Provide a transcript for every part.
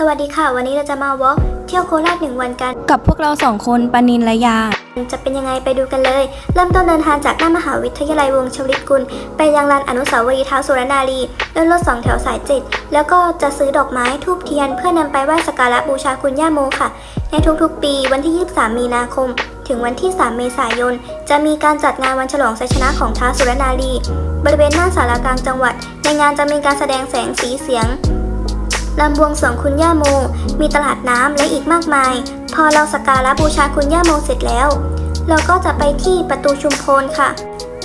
สวัสดีค่ะ วันนี้เราจะมาวอล์กเที่ยวโคราชหนึ่งวันกัน กับพวกเราสองคนปานินและยา จะเป็นยังไงไปดูกันเลย เริ่มต้นเดินทางจากหน้ามหาวิทยาลัยวงศ์ชวลิตกุล ไปยังลานอนุสาวรีย์เท้าวสุรนารีด้วยรถสองแถวสายเจ็ดแล้วก็จะซื้อดอกไม้ทูบเทียน เพื่อนำไปไหว้สักการะบูชาคุณย่าโมค่ะ ในทุกๆ ปีวันที่ 23 มีนาคม ถึงวันที่ 3 เมษายน จะมีการจัดงานวันฉลองชัยชนะของท้าวสุรนารีบริเวณหน้าศาลากลางจังหวัด ในงานจะมีการแสดงแสงสีเสียง ลำบวงสรวงคุณย่าโม มีตลาดน้ำและอีกมากมาย พอเราสักการะบูชาคุณย่าโมเสร็จแล้ว เราก็จะไปที่ประตูชุมพลค่ะ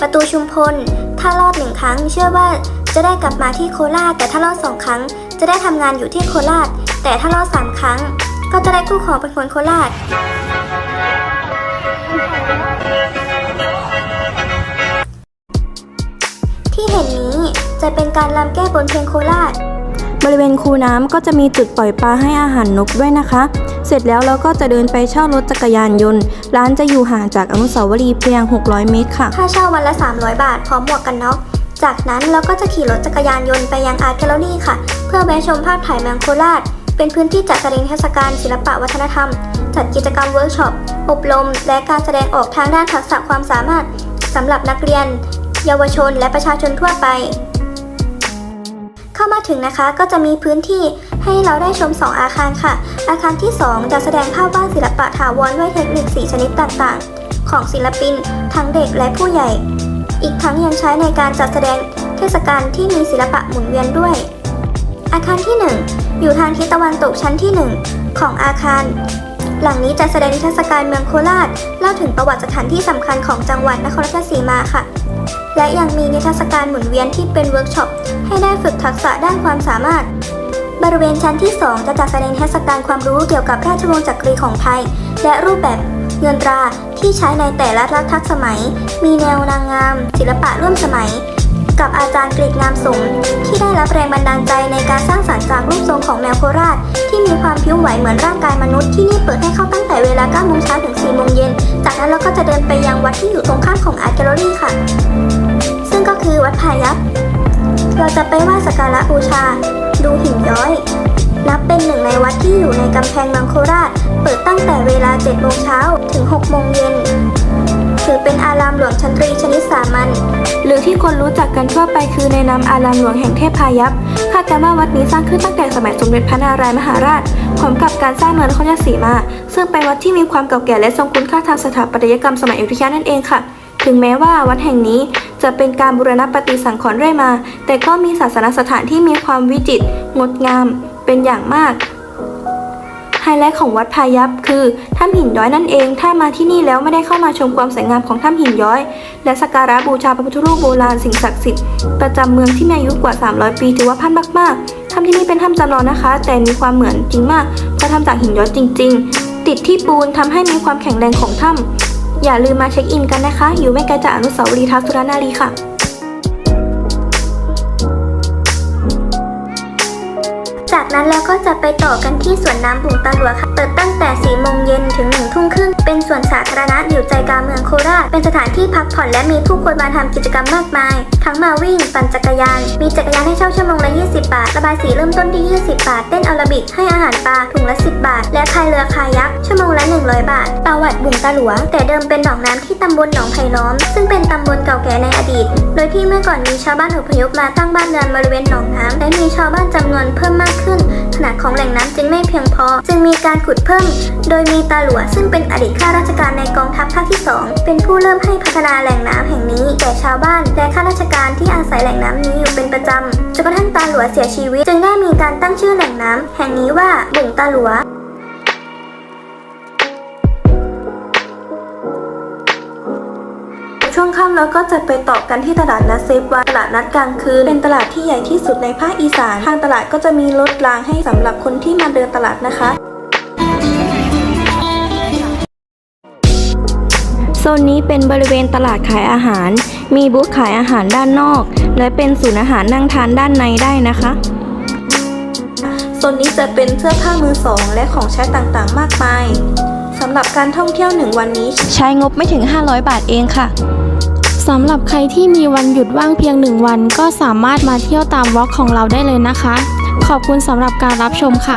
ประตูชุมพล ถ้ารอดหนึ่งครั้ง เชื่อว่าจะได้กลับมาที่โคราชแต่ถ้ารอดสองครั้ง จะได้ทำงานอยู่ที่โคราช แต่ถ้ารอดสามครั้ง ก็จะได้คู่ครองเป็นคนโคราชที่เห็นนี้จะเป็นการรำแก้บนเพลงโคราช บริเวณคูน้ำก็จะมีจุดปล่อยปลาให้อาหารนกด้วยนะคะ เสร็จแล้วเราก็จะเดินไปเช่ารถจักรยานยนต์ ร้านจะอยู่ห่างจากอนุสาวรีย์เพียง 600 เมตรค่ะ ค่าเช่าวันละ 300 บาท พร้อมหมวกกันน็อก จากนั้นเราก็จะขี่รถจักรยานยนต์ไปยังอาร์ตแกลเลอรี่ค่ะ เพื่อแวะชมภาพถ่ายเมืองโคราช เป็นพื้นที่จัดแสดงเทศกาลศิลปะวัฒนธรรม จัดกิจกรรมเวิร์กช็อป อบรม และการแสดงออกทางด้านทักษะความสามารถสำหรับนักเรียน เยาวชน และประชาชนทั่วไป เข้ามาถึงนะคะก็จะมีพื้นที่ให้เราได้ชม 2 อาคารค่ะ อาคารที่ 2 จะแสดงภาพวาดศิลปะถาวรด้วยเทคนิคสีชนิดต่างๆ ของศิลปิน ทั้งเด็กและผู้ใหญ่ อีกทั้งยังใช้ในการจัดแสดงเทศกาลที่มีศิลปะหมุนเวียนด้วย อาคารที่ 1 อยู่ทางทิศตะวันตกชั้นที่ 1 ของอาคารหลังนี้จะแสดงนิทรรศการเมืองโคราชเล่าถึงประวัติสถานที่สำคัญของจังหวัดนครราชสีมาค่ะ และยังมีนิทรรศการหมุนเวียนที่เป็นเวิร์กช็อปให้ได้ฝึกทักษะด้านความสามารถ บริเวณชั้นที่ 2 จะจัดแสดงเทศกาลความรู้เกี่ยวกับราชวงศ์จักรีของไทย และรูปแบบเงินตราที่ใช้ในแต่ละรัฐทักสมัย มีแนวนางงาม ศิลปะร่วมสมัย กับอาจารย์กรีกงามสงที่ได้รับแรงบันดาลใจในการสร้างสรรค์จากรูปทรงของแมวโคราช ที่มีความพิ้วไหวเหมือนร่างกายมนุษย์ที่นี่เปิดให้เข้าตั้งแต่เวลา9โมงเช้าถึง4โมงเย็น จากนั้นเราก็จะเดินไปยังวัดที่อยู่ตรงข้ามของอาร์ตแกลเลอรี่ค่ะ ซึ่งก็คือวัดพายัพเราจะไปไหว้สักการะบูชา ดูหิ่งย้อย นับเป็นหนึ่งในวัดที่อยู่ในกำแพงเมืองโคราช เปิดตั้งแต่เวลา7โมงเช้าถึง6โมงเย็น ถือเป็นอารามหลวงชั้นตรีชนิดสามัญหรือที่คนรู้จักกันทั่วไปคือในนามอารามหลวงแห่งเทพพายัพคาดกันว่าวัดนี้สร้างขึ้นตั้งแต่สมัยสมเด็จพระนารายณ์มหาราชพร้อมกับการสร้างเมืองนครราชสีมา ซึ่งเป็นวัดที่มีความเก่าแก่และทรงคุณค่าทางสถาปัตยกรรมสมัยอยุธยานั่นเองค่ะ ถึงแม้ว่าวัดแห่งนี้จะเป็นการบูรณปฏิสังขรณ์เรื่อยมา แต่ก็มีศาสนสถานที่มีความวิจิตรงดงาม เป็นอย่างมาก ไฮไลท์ของวัดพายัพคือถ้ำหินย้อยนั่นเอง ถ้ามาที่นี่แล้วไม่ได้เข้ามาชมความสวยงามของถ้ำหินย้อย และสักการะบูชาพระพุทธรูปโบราณสิ่งศักดิ์สิทธิ์ประจำเมืองที่มีอายุกว่า 300 ปีถือว่าพันมากๆถ้ำที่นี่เป็นถ้ำจำลองนะคะ แต่มีความเหมือนจริงมากเพราะทำจากหินย้อยจริง ๆ ติดที่ปูนทำให้มีความแข็งแรงของถ้ำอย่าลืมมาเช็คอินกันนะคะ อยู่ไม่ไกลจากอนุสาวรีย์ท้าวสุรนารีค่ะ นั้นเราก็จะไปต่อกันที่สวนน้ำบุงตาหลวค่ะ เปิดตั้งแต่4โมงเย็นถึง1ทุ่มครึ่ง เป็นสวนสาธารณะอยู่ใจกลางเมืองโคราช เป็นสถานที่พักผ่อนและมีผู้คนมาทำกิจกรรมมากมาย ทั้งมาวิ่ง ปั่นจักรยาน มีจักรยานให้เช่าชั่วโมงละ 20 บาท ระบายสีเริ่มต้นที่ 20 บาท เต้นอโรบิก ให้อาหารปลาถุงละ 10 บาท และพายเรือคายักชั่วโมงละ 100 บาท ประวัติบุงตาหลวง แต่เดิมเป็นหนองน้ำที่ตำบลหนองไผ่ล้อม ซึ่งเป็นตำบลเก่าแก่ในอดีต โดยที่เมื่อก่อนมีชาวบ้านอพยพมาตั้งบ้านเรือนบริเวณหนองน้ำและมีชาวบ้านจำนวนเพิ่มมากขึ้นขนาดของแหล่งน้ำจึงไม่เพียงพอ จึงมีการขุดเพิ่ม โดยมีตาหลัวซึ่งเป็นอดีตข้าราชการในกองทัพภาคที่ 2 เป็นผู้เริ่มให้พัฒนาแหล่งน้ำแห่งนี้แก่ชาวบ้าน และข้าราชการที่อาศัยแหล่งน้ำนี้อยู่เป็นประจำจนกระทั่งตาหลัวเสียชีวิต จึงได้มีการตั้งชื่อแหล่งน้ำแห่งนี้ว่าบุ่งตาหลัว ค่ำเราก็จะไปต่อกันที่ตลาดนัดเซฟวาตลาดนัดกลางคืนเป็นตลาดที่ใหญ่ที่สุดในภาคอีสานทางตลาดก็จะมีรถรางให้สำหรับคนที่มาเดินตลาดนะคะโซนนี้เป็นบริเวณตลาดขายอาหาร มีบูธขายอาหารด้านนอก และเป็นศูนย์อาหารนั่งทานด้านในได้นะคะโซนนี้จะเป็นเสื้อผ้ามือสอง และของใช้ต่างๆ มากมายสำหรับการท่องเที่ยวหนึ่งวันนี้ ใช้งบไม่ถึง 500 บาทเองค่ะ สำหรับใครที่มีวันหยุดว่างเพียงหนึ่งวัน ก็สามารถมาเที่ยวตามวอล์กของเราได้เลยนะคะ ขอบคุณสำหรับการรับชมค่ะ